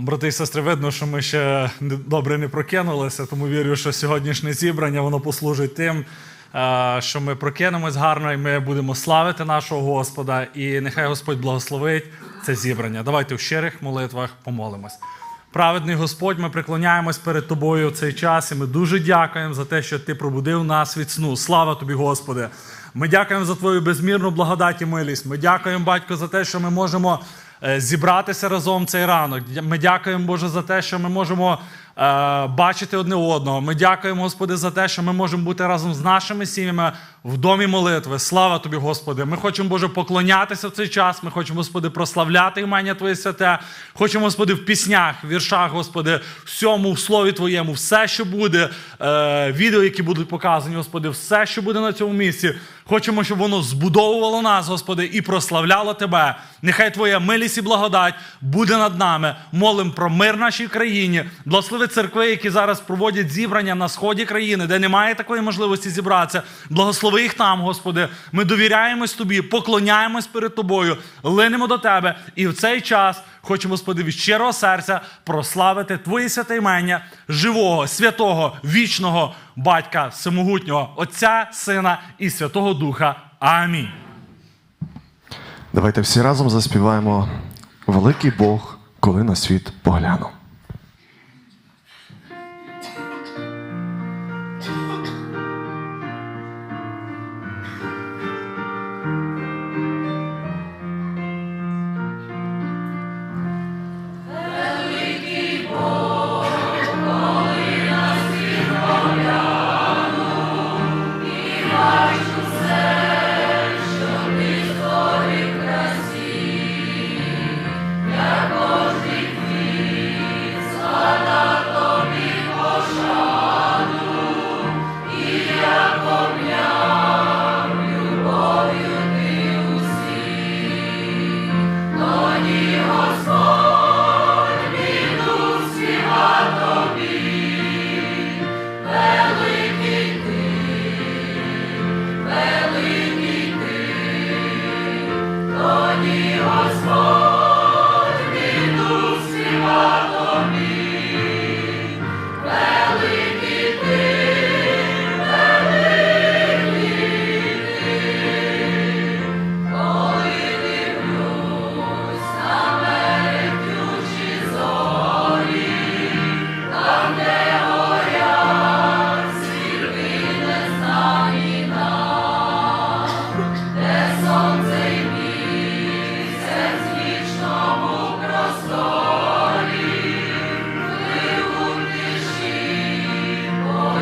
Брати і сестри, видно, що ми ще добре не прокинулися, тому вірю, що сьогоднішнє зібрання воно послужить тим, що ми прокинемось гарно і ми будемо славити нашого Господа. І нехай Господь благословить це зібрання. Давайте в щирих молитвах помолимось. Праведний Господь, ми преклоняємось перед Тобою в цей час, і ми дуже дякуємо за те, що Ти пробудив нас від сну. Слава Тобі, Господи! Ми дякуємо за Твою безмірну благодать і милість. Ми дякуємо, Батько, за те, що ми можемо зібратися разом цей ранок. Ми дякуємо, Боже, за те, що ми можемо е, бачити одне одного. Ми дякуємо, Господи, за те, що ми можемо бути разом з нашими сім'ями в домі молитви. Слава Тобі, Господи! Ми хочемо, Боже, поклонятися в цей час. Ми хочемо, Господи, прославляти імення Твоє святе. Хочемо, Господи, в піснях, в віршах, Господи, всьому в слові Твоєму, все, що буде, е, відео, які будуть показані, Господи, все, що буде на цьому місці. Хочемо, щоб воно збудовувало нас, Господи, і прославляло Тебе. Нехай Твоя милість і благодать буде над нами. Молим про мир нашій країні. Благослови церкви, які зараз проводять зібрання на сході країни, де немає такої можливості зібратися. Благослови їх там, Господи. Ми довіряємось Тобі, поклоняємось перед Тобою, линемо до Тебе. І в цей час хочемо, Господи, від щирого серця прославити Твоє святе імення, живого, святого, вічного батька, всемогутнього, Отця, Сина і Святого Духа. Амінь. Давайте всі разом заспіваємо Великий Бог, коли на світ погляну. Yeah.